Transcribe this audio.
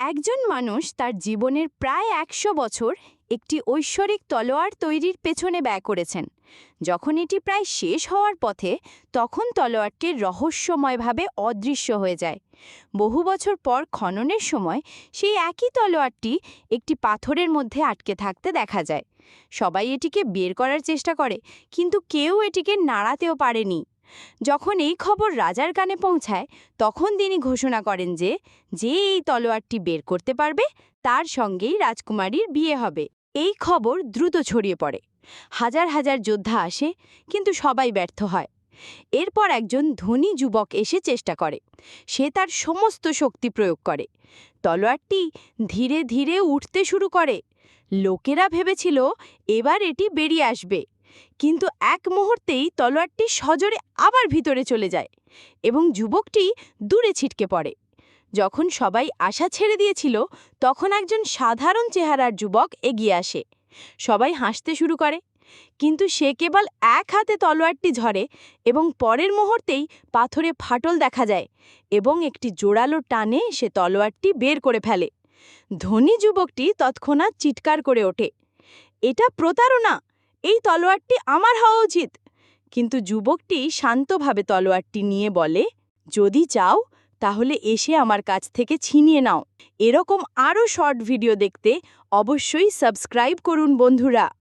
একজন মানুষ তার জীবনের প্রায় একশো বছর একটি ঐশ্বরিক তলোয়ার তৈরির পেছনে ব্যয় করেছেন। যখন এটি প্রায় শেষ হওয়ার পথে, তখন তলোয়ারটি রহস্যময়ভাবে অদৃশ্য হয়ে যায়। বহু বছর পর খননের সময়, সেই একই তলোয়ারটি একটি পাথরের মধ্যে আটকে থাকতে দেখা যায়। সবাই এটিকে বের করার চেষ্টা করে, কিন্তু কেউ এটিকে নাড়াতেও পারেনি। যখন এই খবর রাজার কানে পৌঁছায়, তখন তিনি ঘোষণা করেন যে যে এই তলোয়ারটি বের করতে পারবে, তার সঙ্গেই রাজকুমারীর বিয়ে হবে। এই খবর দ্রুত ছড়িয়ে পড়ে। হাজার হাজার যোদ্ধা আসে, কিন্তু সবাই ব্যর্থ হয়। এরপর একজন ধনী যুবক এসে চেষ্টা করে। সে তার সমস্ত শক্তি প্রয়োগ করে। তলোয়ারটি ধীরে ধীরে উঠতে শুরু করে। লোকেরা ভেবেছিল, এবার এটি বেরিয়ে আসবে। কিন্তু এক মুহূর্তেই তলোয়ারটি সজোরে আবার ভিতরে চলে যায় এবং যুবকটি দূরে ছিটকে পড়ে। যখন সবাই আশা ছেড়ে দিয়েছিল, তখন একজন সাধারণ চেহারার যুবক এগিয়ে আসে। সবাই হাসতে শুরু করে, কিন্তু সে কেবল এক হাতে তলোয়ারটি ঝরে এবং পরের মুহূর্তেই পাথরে ফাটল দেখা যায় এবং একটি জোড়ালো টানে সে তলোয়ারটি বের করে ফেলে। ধনী যুবকটি তৎক্ষণাৎ চিৎকার করে ওঠে, এটা প্রতারণা! এই তলোয়ারটি আমার হওয়া উচিত। কিন্তু যুবকটি শান্তভাবে তলোয়ারটি নিয়ে বলে, যদি চাও, তাহলে এসে আমার কাছ থেকে ছিনিয়ে নাও। এরকম আরও শর্ট ভিডিও দেখতে অবশ্যই সাবস্ক্রাইব করুন বন্ধুরা।